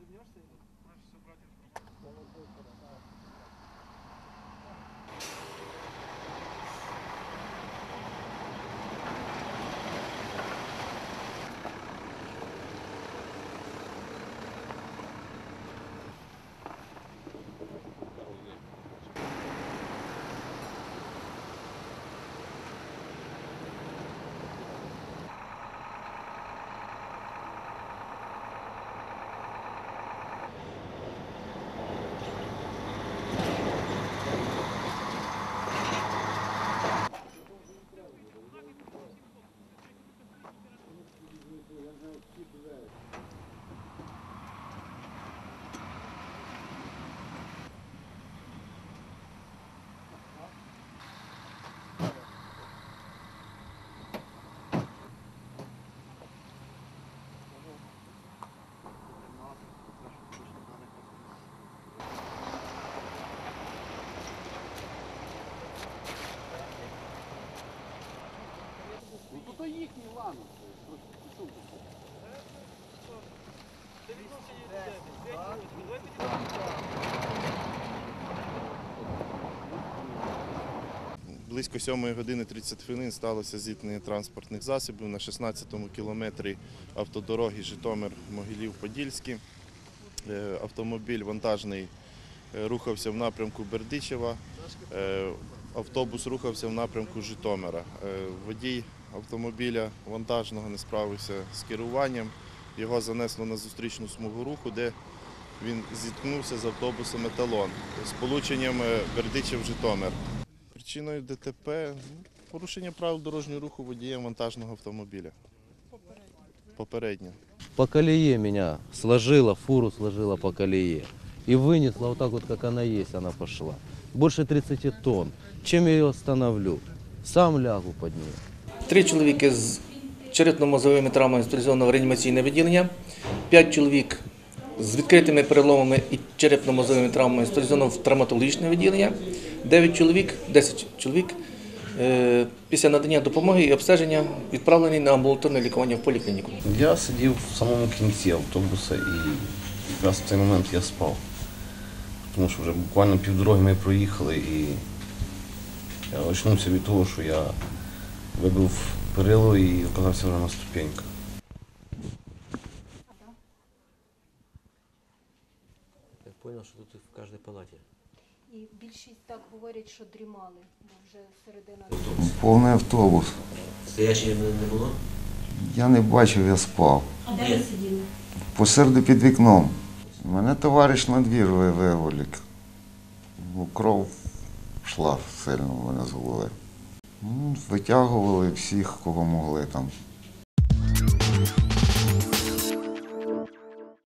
Ну їхні. Близько 7 години 30 хвилин сталося зіткнення транспортних засобів на 16-му кілометрі автодороги Житомир-Могилів-Подільський. Е, Автомобіль вантажний е, рухався в напрямку Бердичева, е, автобус рухався в напрямку Житомира. Водій автомобіля вантажного не справився з керуванням. Його занесло на зустрічну смугу руху, де він зіткнувся з автобусом еталон з полученням е, Бердичев-Житомир. Причиною ДТП ну, порушення правил дорожнього руху водієм вантажного автомобіля. Попередньо. По колее меня сложила, фуру сложила по колее. И вынесла вот так вот, как она есть, она пошла. Больше 30 тонн. Чем я ее остановлю? Сам лягу под нее. Три чоловіки з черепно-мозовими травмами в реанімаційне відділення, п'ять чоловік з відкритими переломами і черепно-мозовими травмами в травматологічне відділення, дев'ять чоловік, 10 чоловік е, після надання допомоги і обстеження відправлені на амбулаторне лікування в поліклініку. Я сидів в самому кінці автобуса і якраз в цей момент я спав. Тому що вже буквально півдороги ми проїхали і я очнувся від того, що я вибив перило і оказався вже на ступеньках. Я понял, что тут в каждой палате. І більшість так говорять, що дрімали, вже середина. Повний автобус. Стоящие не было? Я не бачив, я спав. А де ви сиділи? Посерду під вікном. Мене товариш на двір ви- виволік. Кров йшла сильно в мене з голови. Витягували всіх, кого могли там.